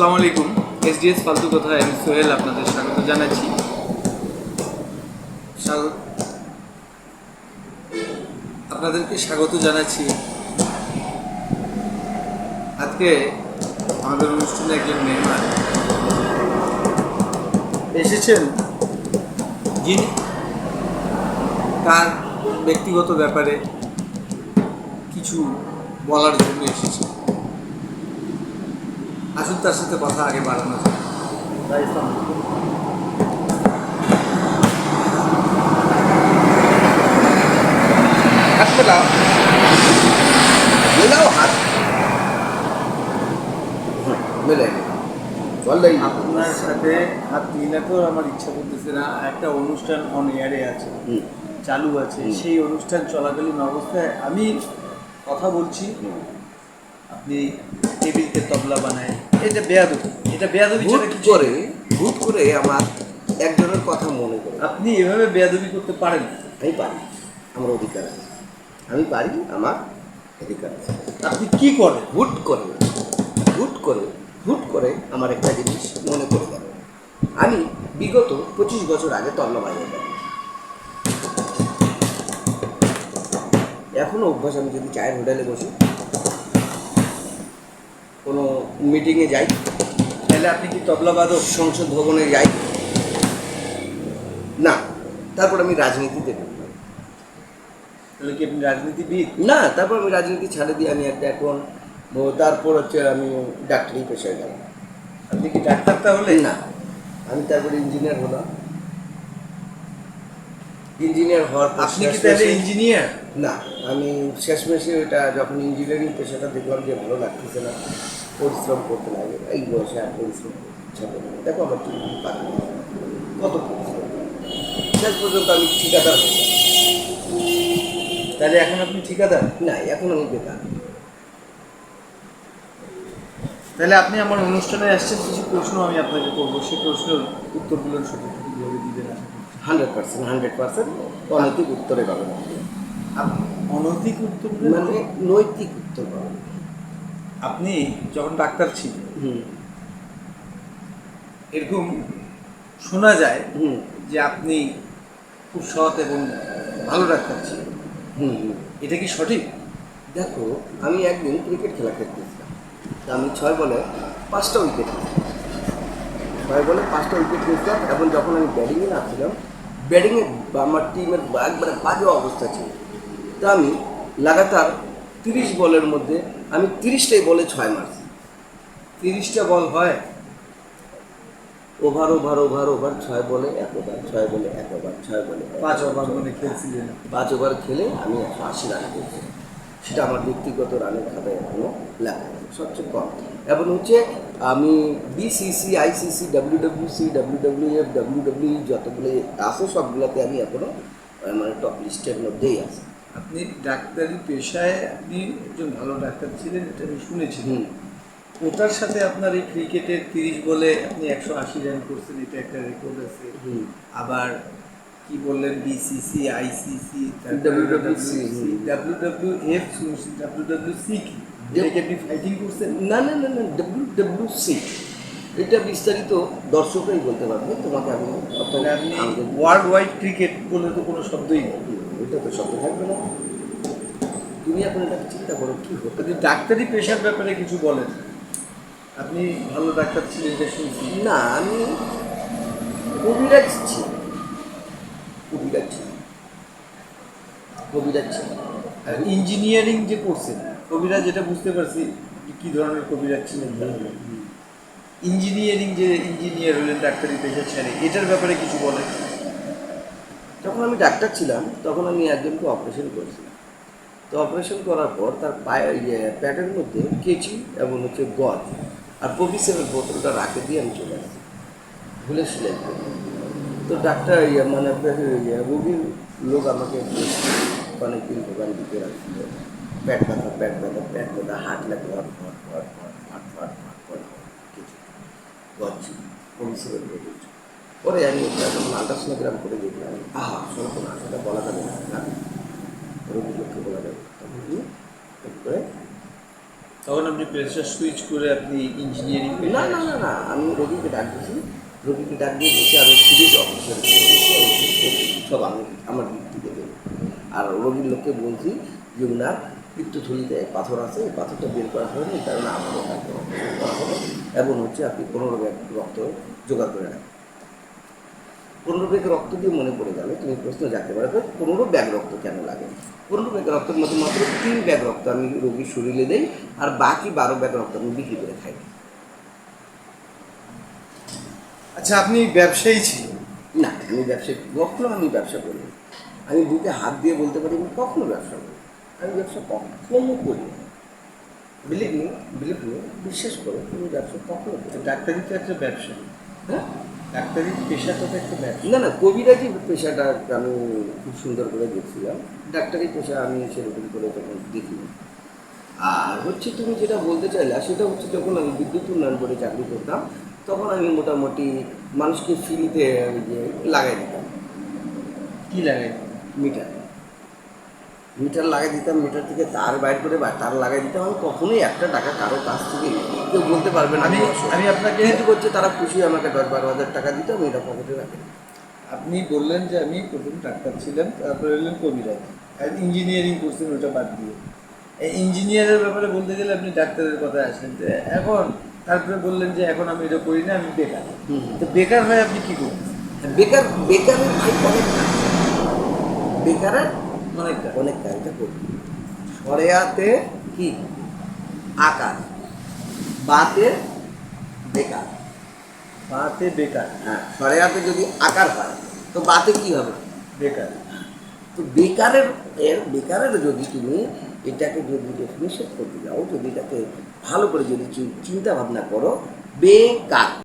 আসসালামু আলাইকুম। এসডিএস ফালতু কথা আমি সোহেল আপনাদের স্বাগত জানাচ্ছি। আপনাদেরকে স্বাগত জানাচ্ছি। আজকে আমাদের অনুষ্ঠানে একজন মেহমান এসেছেন যিনি তার ব্যক্তিগত ব্যাপারে কিছু বলার জন্য এসেছেন। আসুন তার সাথে কথা আগে বাড়ানো মেলাও। হাত। মেলে। বললেই আপনার সাথে হাত মিলাতেও আমার ইচ্ছা করতেছে না একটা অনুষ্ঠান অন এয়ারে আছে চালু আছে সেই অনুষ্ঠান চলাকালীন অবস্থায় আমি কথা বলছি। আপনি টেবিলকে তবলা বানায় এটা বেয়াদবি। এটা বেয়াদবি হুট করে হুট করে আমার একজনের কথা মনে করে আপনি এভাবে বেয়াদবি করতে পারেন। আমি পারি আমার অধিকার আছে। আমি পারি আমার অধিকার আছে। আপনি কি করেন? হুট করে হুট করে হুট করে আমার একটা জিনিস মনে করে গেল। আমি বিগত পঁচিশ বছর আগে তল্লা বাজিয়ে গেলাম এখনও অভ্যাস আমি যদি চায়ের হোটেলে বসি কোনো মিটিংয়ে যাই। তাহলে আপনি কি তবলা বাদক সংসদ ভবনে যাই? না তারপর আমি রাজনীতিতে তাহলে কি আপনি রাজনীতিবিদ? না তারপর আমি রাজনীতি ছাড়ে দিয়ে আমি একটা এখন তারপর হচ্ছে আমি ডাক্তারি পেশায় গেলাম আপনি কি ডাক্তার তাহলে? না আমি তারপরে ইঞ্জিনিয়ার হলাম। ইঞ্জিনিয়ার হওয়ার পর আপনি কি তাহলে ইঞ্জিনিয়ার না আমি শেষ শেষমেশে ওটা যখন ইঞ্জিনিয়ারিং পেশাটা দেখলাম যে ভালো লাগতেছে না পরিশ্রম করতে লাগে এই বয়সে আর পরিশ্রম না। দেখো আমার ঠিক পারি। কত পরিশ্রম শেষ পর্যন্ত আমি ঠিকাদার তাহলে এখন আপনি ঠিকাদার না এখন আমি বেকার তাহলে আপনি আমার অনুষ্ঠানে আসছেন কিছু প্রশ্ন আমি আপনাকে করব সেই প্রশ্নের উত্তরগুলো করি। হান্ড্রেড পার্সেন্ট হান্ড্রেড পার্সেন্ট অনৈতিক উত্তরে পাবেন আপনি। অনৈতিক উত্তর মানে নৈতিক উত্তর পাবেন। আপনি যখন ডাক্তার ছিলেন হুম। এরকম শোনা যায় হুম। যে আপনি খুব সৎ এবং ভালো ডাক্তার ছিলেন। এটা কি সঠিক? দেখো আমি একদিন ক্রিকেট খেলা খেলতেছিলাম। তা আমি ছয় বলে পাঁচটা উইকেট ছয় বলে পাঁচটা উইকেট নিয়েছিলাম এবং যখন আমি ব্যাটিংয়ে নামছিলাম ব্যাটিংয়ে আমার টিমের একবারে বাজে অবস্থা ছিল। তা আমি লাগাতার তিরিশ বলের মধ্যে আমি তিরিশটাই বলে ছয় মারছি। তিরিশটা বল হয়। ওভার ওভার ওভার ওভার ছয় বলে এক ওভার ছয় বলে এক ওভার ছয় বলে পাঁচ ওভার মানে খেলছিলেন পাঁচ ওভার খেলে আমি একশো আশি রান করেছি সেটা আমার ব্যক্তিগত রানের খাতায় এখনও লেখা সবচেয়ে কম। এবং হচ্ছে আমি BCC ICC WWC WWF WW যতগুলো আছে সবগুলোতে আমি এখনও মানে টপ লিস্টের মধ্যেই আছি। আপনি ডাক্তারি পেশায় আপনি একজন ভালো ডাক্তার ছিলেন এটা আমি শুনেছি। হুম। ওটার সাথে আপনার এই ক্রিকেটের তিরিশ বলে আপনি একশো আশি রান করছেন এটা একটা রেকর্ড আছে। হুম। আবার কি বললেন বিসিসি আইসিসি WWC, হুম। ডাব্লিউ ডাব্লিউ এফ শুনছি ডাব্লিউ ডাব্লিউ সি কি? না না না না ডাব্লিউ ডাব্লিউ সি এটা বিস্তারিত দর্শকরাই বলতে পারবে তোমাকে আমি ওয়ার্ল্ড ওয়াইড ক্রিকেট বলে তো কোনো শব্দই নেই। এটা তো শব্দ থাকবে না। তুমি এখন এটা চিন্তা করো কি হতে ডাক্তারি পেশার ব্যাপারে কিছু বলেন। আপনি ভালো ডাক্তার ছিলেন এটা শুনছি। না আমি কবিরাজ ছিলাম। কবিরাজ ছিলাম। কবিরাজ ছিলাম। ইঞ্জিনিয়ারিং যে করছেন কবিরাজ যেটা বুঝতে পারছি কি ধরনের কবিরাজ ছিলেন ইঞ্জিনিয়ারিং যে ইঞ্জিনিয়ার হলেন, ডাক্তারি পেশা ছেড়ে এটার ব্যাপারে কিছু বলেন। যখন আমি ডাক্তার ছিলাম, তখন আমি একজনকে অপারেশন করেছিলাম। তো অপারেশন করার পর তার পায়ে প্যাটের মধ্যে কেচি এবং হচ্ছে গজ আর পবিসের বোতলটা রাখে দিয়ে আমি চলে আসি। ভুলে সেলাই তো ডাক্তার ইয়ে মানে রোগীর লোক আমাকে অনেকদিন দোকান দিতে রাখছিল পেট ব্যথা পেট ব্যথা পেট ব্যথা হাঁটলে ঘর ঘর ঘর ঘর ফাট ফাট ফাট ফাট কিছু ছিল পবিসের বোতল পরে আমি যখন আল্ট্রাসোনোগ্রাম করে দেখলাম আহা শোনো না সেটা বলা যাবে না না? রোগীর লোককে বলা যাবে তখন করে তখন আপনি প্রেশার সুইচ করে আপনি ইঞ্জিনিয়ারিং না না না না আমি রোগীকে ডাক দিয়েছি। রোগীকে ডাক দিয়ে দিয়েছি আর সিরিজ অফিসার সব আমি আমার দিক থেকে দেবো আর রোগীর লোককে বলছি যে ওনার পিত্তথলিতে পাথর আছে এই পাথরটা বের করা হয়নি এই কারণে আমাদের অপারেশন করা হবে এবং হচ্ছে আপনি পনেরো ব্যাগ রক্ত জোগাড় করে রাখেন। পনেরো ব্যাগ রক্ত দিয়ে মনে পড়ে গেল তুমি প্রশ্ন জানতে পারবে পনেরো ব্যাগ রক্ত কেন লাগে? পনেরো ব্যাগ রক্তের মধ্যে মাত্র তিন ব্যাগ রক্ত আমি রোগীর শরীরে দেই আর বাকি বারো ব্যাগ রক্ত আমি বিক্রি করে খাই। আচ্ছা আপনি ব্যবসায়ী ছিলেন? না আমি ব্যবসা কখনো আমি ব্যবসা করি আমি বুকে হাত দিয়ে বলতে পারি আমি কখনো ব্যবসা করি। আমি ব্যবসা কখনো করি বিলিভ মি বিলিভ মি বিশ্বাস করো তুমি ব্যবসা কখনো করি ডাক্তারি তো একটা ব্যবসা। হ্যাঁ? ডাক্তারি পেশাটা তো একটা ব্যবসা। না না কবিরাজি পেশাটা আমি খুব সুন্দর করে দেখছিলাম। ডাক্তারি পেশা আমি সেরকম করে তখন দেখিনি। আর হচ্ছে তুমি যেটা বলতে চাইলা সেটা হচ্ছে যখন আমি বিদ্যুৎ উন্নয়ন বোর্ডে চাকরি করতাম তখন আমি মোটামুটি মানুষকে ফ্রিতে লাগাই দিতাম। কি লাগাই মিটার। মিটার লাগাই দিতাম মিটার থেকে তার বাইর করে বা তার লাগাই দিতাম। আমি কখনোই একটা টাকা কারও কাছ থেকে কেউ বলতে পারবে না। আমি আমি আপনাকে কিন্তু করছে তারা খুশি আমাকে দশ বারো হাজার টাকা দিত আমি এটা পকেটে রাখি। আপনি বললেন যে আমি প্রথম ডাক্তার ছিলাম তারপরে হলেন কবিরাজ। আর ইঞ্জিনিয়ারিং করছেন ওটা বাদ দিয়ে। এই ইঞ্জিনিয়ারের ব্যাপারে বলতে গেলে আপনি ডাক্তারের কথা আসলেন তো এখন তারপরে বললেন যে এখন আমি এটা করি না আমি বেকার। তো বেকার হয়ে আপনি কি করবেন বেকার বেকারের অনেক বেকারের অনেকটা অনেক কাজটা করি সরেয়াতে কি? আকার। বাতে বেকার। বাতে বেকার। হ্যাঁ সরেয়াতে যদি আকার হয় তো বাতে কি হবে? বেকার। তো বেকারের এর বেকারের যদি তুমি এটাকে যদি ডেফিনেশন করতে যাও যদি এটাকে ভালো করে যদি চিন্তা ভাবনা করো বেকার।